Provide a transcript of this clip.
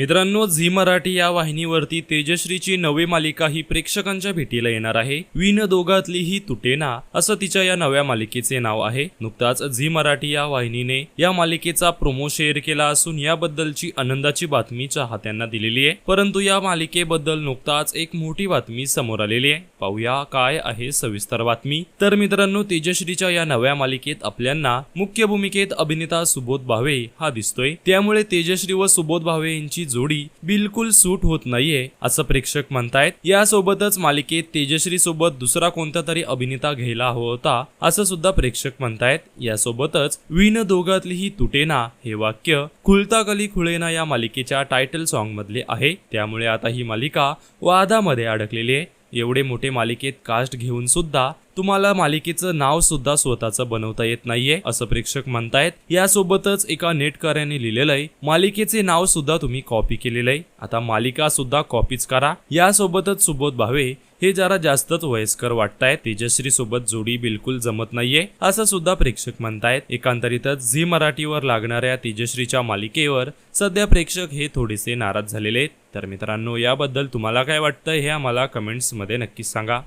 मित्रांनो झी मराठी या वाहिनीवरती तेजश्रीची नवी मालिका ही प्रेक्षकांच्या भेटीला येणार आहे. विन दोघातली ही तुटेना असं तिच्या या नव्या मालिकेचे नाव आहे. नुकताच झी मराठी या वाहिनीने या मालिकेचा प्रोमो शेअर केला असून याबद्दलची आनंदाची बातमी चाहत्यांना दिलेली आहे. परंतु या मालिकेबद्दल नुकताच एक मोठी बातमी समोर आलेली आहे. पाहूया काय आहे सविस्तर बातमी. तर मित्रांनो तेजश्रीच्या या नव्या मालिकेत आपल्यांना मुख्य भूमिकेत अभिनेता सुबोध भावे हा दिसतोय. त्यामुळे तेजश्री व सुबोध भावे यांची जोडी बिलकुल सूट होत नाहीये असं प्रेक्षक म्हणतायत. यासोबतच मालिकेत तेजश्री सोबत दुसरा कोणता तरी अभिनेता घ्यायला हवा होता असं सुद्धा प्रेक्षक म्हणतायत. यासोबतच विन दोघातलीही तुटेना हे वाक्य खुलता कली खुळेना या मालिकेच्या टायटल सॉन्ग मधले आहे. त्यामुळे आता ही मालिका वादामध्ये अडकलेली आहे. एवढे मोठे मालिकेत कास्ट घेऊन सुद्धा तुम्हाला मालिकेचं नाव सुद्धा स्वतःचं बनवता येत नाहीये असं प्रेक्षक म्हणतायत. यासोबतच एका नेटकऱ्याने लिहिलेलं आहे मालिकेचे नाव सुद्धा तुम्ही कॉपी केलेलं आहे. आता मालिका सुद्धा कॉपीच करा. यासोबतच सुबोध भावे हे जरा जास्तच वयस्कर वाटतायत तेजश्री सोबत जोडी बिलकुल जमत नाहीये असं सुद्धा प्रेक्षक म्हणतायत. एकांतरितच झी मराठीवर लागणाऱ्या तेजश्रीच्या मालिकेवर सध्या प्रेक्षक हे थोडेसे नाराज झालेले आहेत. तर मित्रांनो याबद्दल तुम्हाला काय वाटतं हे आम्हाला कमेंट्समध्ये नक्कीच सांगा.